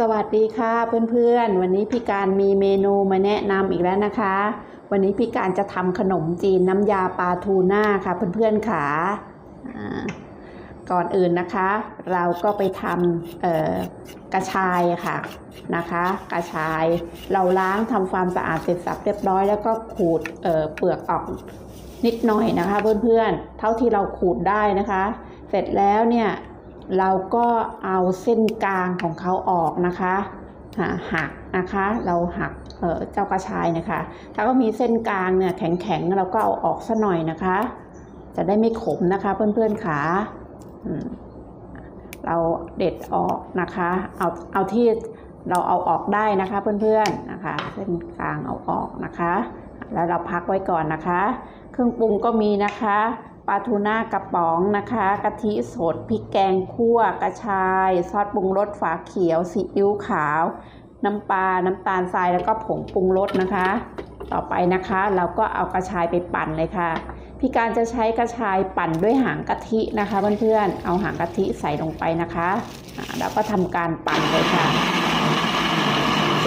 สวัสดีค่ะเพื่อนๆ วันนี้พี่การมีเมนูมาแนะนำอีกแล้วนะคะ วันนี้พี่การจะทำขนมจีนน้ำยาปลาทูน่าค่ะเพื่อนๆค่ะก่อนอื่นนะคะ เราก็ไปทำกระชายค่ะนะคะ กระชายเราล้างทำความสะอาดเสร็จสับเรียบร้อย แล้วก็ขูดเเปลือกออกนิดหน่อยนะคะ เพื่อนๆเท่าที่เราขูดได้นะคะ เสร็จแล้วเนี่ย เราก็เอาเส้นกลางของเขาออกนะคะหักนะคะ เราหักเเจ้ากระชายนะคะ ถ้าก็มีเส้นกลางเนี่ยแข็งๆ เราก็เอาออกซะหน่อยนะคะ จะได้ไม่ขมนะคะเพื่อนๆขาเราเด็ดออกนะคะ เอาเอาที่เราเอาออกได้นะคะเพื่อนๆนะคะ เส้นกลางเอาออกนะคะ แล้วเราพักไว้ก่อนนะคะ เครื่องปรุงก็มีนะคะ ปลาทูน่ากระป๋องนะคะกะทิสดพริกแกงคั่วกระชาย ซอสปรุงรสฝาเขียวซีอิ๊วขาว น้ำปลาน้ำตาลทรายแล้วก็ผงปรุงรสนะคะ ต่อไปนะคะเราก็เอากระชายไปปั่นเลยค่ะ พี่การจะใช้กระชายปั่นด้วยหางกะทินะคะเพื่อนๆเอาหางกะทิใส่ลงไปนะคะแล้วก็ทำการปั่นเลยค่ะ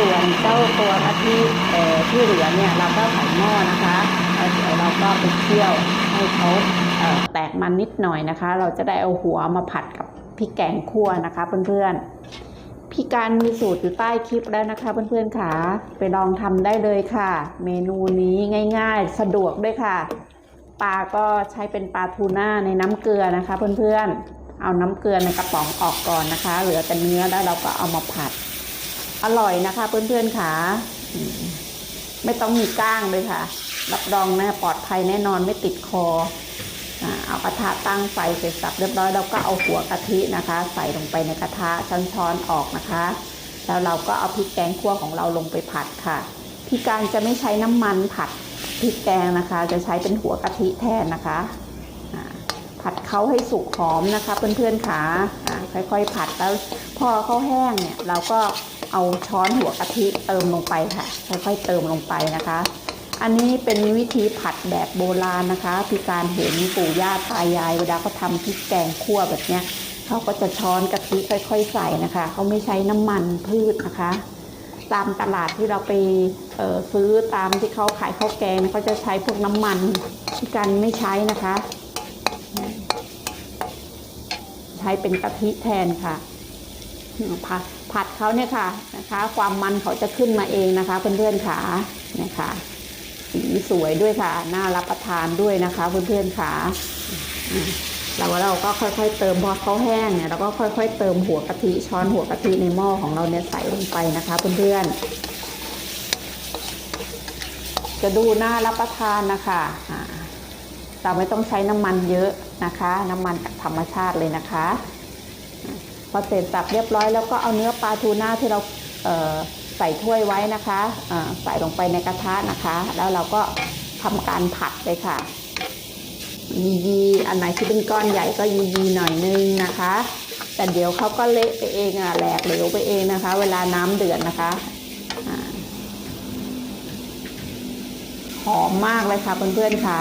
ส่วนเจ้าตัวกะทิที่เหลือเนี่ยเราก็ใส่หม้อนะคะแล้วเราก็ไปเคี่ยวให้เขาเแตกมันนิดหน่อยนะคะ เราจะได้เอาหัวมาผัดกับพริกแกงคั่วนะคะเพื่อนๆพี่การมีสูตรอยู่ใต้คลิปแล้วนะคะ เพื่อนๆค่ะไปลองทำได้เลยค่ะ เมนูนี้ง่ายๆ สะดวกด้วยค่ะปลาก็ใช้เป็นปลาทูน่าในน้ำเกลือนะคะ เพื่อนๆเอาน้ำเกลือในกระป๋องออกก่อนนะคะ เหลือแต่เนื้อแล้วเราก็เอามาผัด อร่อยนะคะ เพื่อนๆค่ะไม่ต้องมีก้างเลยค่ะ รับรองนะปลอดภัยแน่นอนไม่ติดคอเอากระทะตั้งไฟเสร็จสับเรียบร้อยเราก็เอาหัวกะทินะคะ ใส่ลงไปในกระทะช้อนๆออกนะคะ แล้วเราก็เอาพริกแกงคั่วของเราลงไปผัดค่ะพี่การจะไม่ใช้น้ำมันผัดพริกแกงนะคะ จะใช้เป็นหัวกะทิแทนนะคะ ผัดเขาให้สุกหอมนะคะเพื่อนๆค่ะอ่าค่อยๆ ผัดแล้วพอเขาแห้งเนี่ยเราก็เอาช้อนหัวกะทิเติมลงไปค่ะ ค่อยๆเติมลงไปนะคะ อันนี้เป็นวิธีผัดแบบโบราณนะคะพี่การเห็นปู่ย่าตายายเวลาเขาทำพริกแกงคั่วแบบเนี้ยเขาก็จะช้อนกะทิค่อย ๆ ใส่นะคะเขาไม่ใช้น้ำมันพืชนะคะ ตามตลาดที่เราไปเออซื้อตามที่เขาขายข้าวแกงเขาจะใช้พวกน้ำมันพี่การไม่ใช้นะคะ ใช้เป็นกะทิแทนค่ะผัดผัดเขาเนี่ยค่ะนะคะ ความมันเขาจะขึ้นมาเองนะคะ เพื่อนๆขาเนี่ยค่ะสีสวยด้วยค่ะ น่ารับประทานด้วยนะคะ เพื่อนๆขาอืมแล้วเราก็ค่อยๆเติมพอเขาแห้งเนี่ยเราก็ค่อย ๆ เติมหัวกะทิช้อนหัวกะทิในหม้อของเราเนี่ยใส่ลงไปนะคะ เพื่อนๆจะดูน่ารับประทานนะคะ เราไม่ต้องใช้น้ำมันเยอะนะคะ น้ำมันจากธรรมชาติเลยนะคะ พอเสร็จสับเรียบร้อยแล้วก็เอาเนื้อปลาทูน่าที่เราเใส่ถ้วยไว้นะคะใส่ลงไปในกระทะนะคะ แล้วเราก็ทำการผัดเลยค่ะ ยียีอันไหนที่เป็นก้อนใหญ่ก็ยียีหน่อยนึงนะคะ แต่เดี๋ยวเขาก็เละไปเองอะแหลกเหลวไปเองนะคะ เวลาน้ำเดือดนะคะอ่าห อมมากเลยค่ะเพื่อนๆค่ะ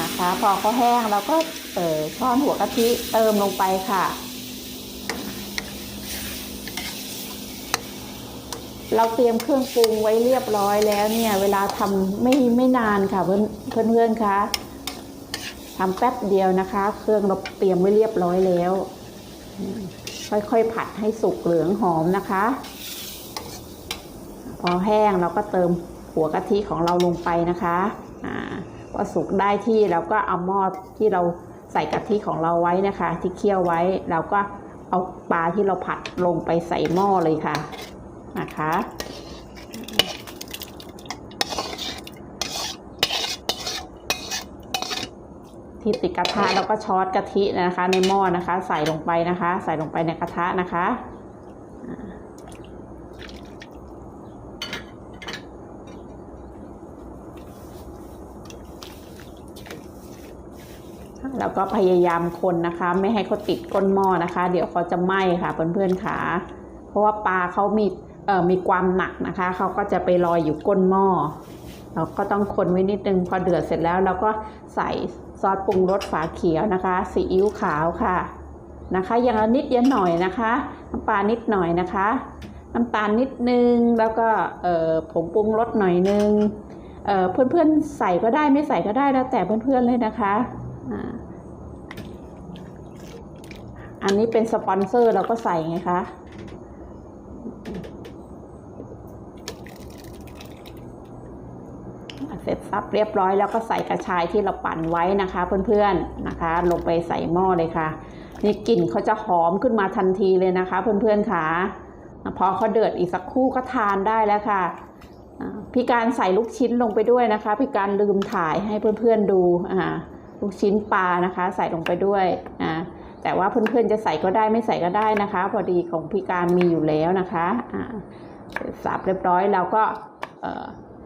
นะคะ พอเขาแห้งเราก็เออช้อนหัวกะทิเติมลงไปค่ะ เราเตรียมเครื่องปรุงไว้เรียบร้อยแล้วเนี่ย เวลาทำไม่ไม่นานค่ะเพื่อนเพื่อนเพื่อนคะทำแป๊บเดียวนะคะ เครื่องเราเตรียมไว้เรียบร้อยแล้ว ค่อยๆผัดให้สุกเหลืองหอมนะคะ พอแห้งเราก็เติม หัวกะทิของเราลงไปนะคะอ่าพอสุกได้ที่เราก็เอาหม้อที่เราใส่กะทิของเราไว้นะคะ ที่เคี่ยวไว้เราก็เอาปลาที่เราผัดลงไปใส่หม้อเลยค่ะนะคะที่ติดกระทะแล้วก็ช้อนกะทินะคะ ในหม้อนะคะ ใส่ลงไปนะคะ ใส่ลงไปในกระทะนะคะ แล้วก็พยายามคนนะคะ ไม่ให้เขาติดก้นหม้อนะคะ เดี๋ยวเขาจะไหม้ค่ะเพื่อนๆค่ะเพราะว่าปลาเขามีเอ่อมีความหนักนะคะเขาก็จะไปลอยอยู่ก้นหม้อเราก็ต้องคนไว้นิดนึงพอเดือดเสร็จแล้วเราก็ใส่ซอสปรุงรสฝาเขียวนะคะซีอิ๊วขาวค่ะนะคะ อย่างละนิดอย่างหน่อยนะคะน้ำปลานิดหน่อยนะคะ น้ำตาลนิดนึงแล้วก็เอ่อผงปรุงรสหน่อยนึงเอ่อเพื่อนๆใส่ก็ได้ไม่ใส่ก็ได้แล้วแต่เพื่อนๆเลยนะคะอ่า อันนี้เป็นสปอนเซอร์เราก็ใส่ไงคะ เสร็จสับเรียบร้อยแล้วก็ใส่กระชายที่เราปั่นไว้นะคะเพื่อนๆนะคะ ลงไปใส่หม้อเลยค่ะ นี่กลิ่นเขาจะหอมขึ้นมาทันทีเลยนะคะ เพื่อนๆค่ะ พอเขาเดือดอีกสักครู่ก็ทานได้แล้วค่ะพี่การใส่ลูกชิ้นลงไปด้วยนะคะ พี่การลืมถ่ายให้เพื่อนๆดูลูกชิ้นปลานะคะ ใส่ลงไปด้วยอ่า แต่ว่าเพื่อนๆจะใส่ก็ได้ไม่ใส่ก็ได้นะคะ พอดีของพี่การมีอยู่แล้วนะคะอ่าสับเรียบร้อยแล้วก็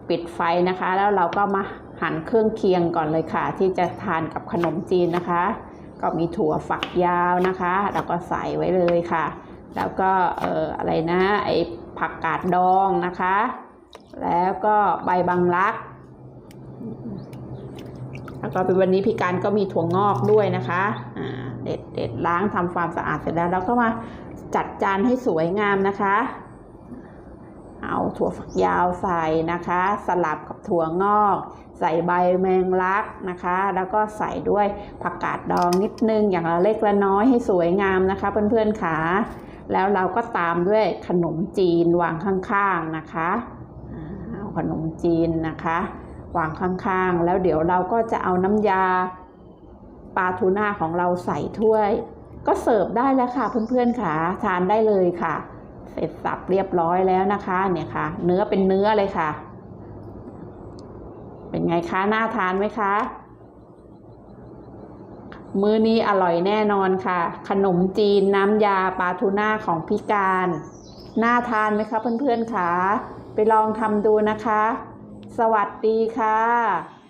ปิดไฟนะคะ แล้วเราก็มาหั่นเครื่องเคียงก่อนเลยค่ะ ที่จะทานกับขนมจีนนะคะ ก็มีถั่วฝักยาวนะคะแล้วก็ใส่ไว้เลยค่ะ แล้วก็เอออะไรนะไอ้ผักกาดดองนะคะ แล้วก็ใบบังลักแล้วก็เป็นวันนี้พี่การก็มีถั่วงอกด้วยนะคะ เด็ดเด็ดล้างทำความสะอาดเสร็จแล้วเราก็มาจัดจานให้สวยงามนะคะ เอาถั่วฝักยาวใส่นะคะ สลับกับถั่วงอก ใส่ใบแมงลักนะคะ แล้วก็ใส่ด้วยผักกาดดองนิดนึงอย่างละเล็กละน้อยให้สวยงามนะคะ เพื่อนๆค่ะแล้วเราก็ตามด้วยขนมจีนวางข้างๆนะคะเอาขนมจีนนะคะ วางข้างๆ แล้วเดี๋ยวเราก็จะเอาน้ำยา ปลาทูน่าของเราใส่ถ้วย ก็เสิร์ฟได้แล้วค่ะเพื่อนๆค่ะทานได้เลยค่ะ เสร็จสับเรียบร้อยแล้วนะคะ เนี่ยค่ะ เนื้อเป็นเนื้อเลยค่ะ เป็นไงคะน่าทานไหมคะมื้อนี้อร่อยแน่นอนค่ะ ขนมจีนน้ำยาปลาทูน่าของพี่การ น่าทานไหมคะเพื่อนๆคะไปลองทำดูนะคะ สวัสดีค่ะ